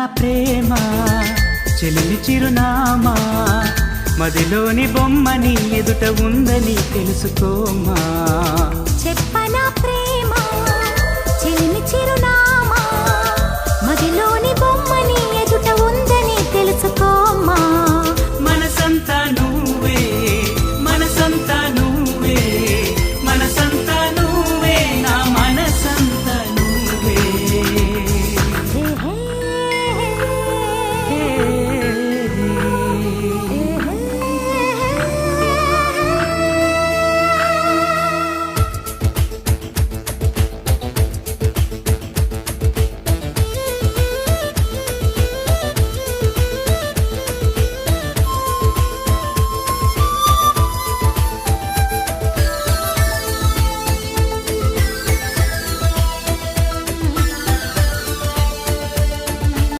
నా ప్రేమ చెలిని చిరునామా. మదిలోని బొమ్మని ఎదుట ఉందని తెలుసుకోమా. చెప్ప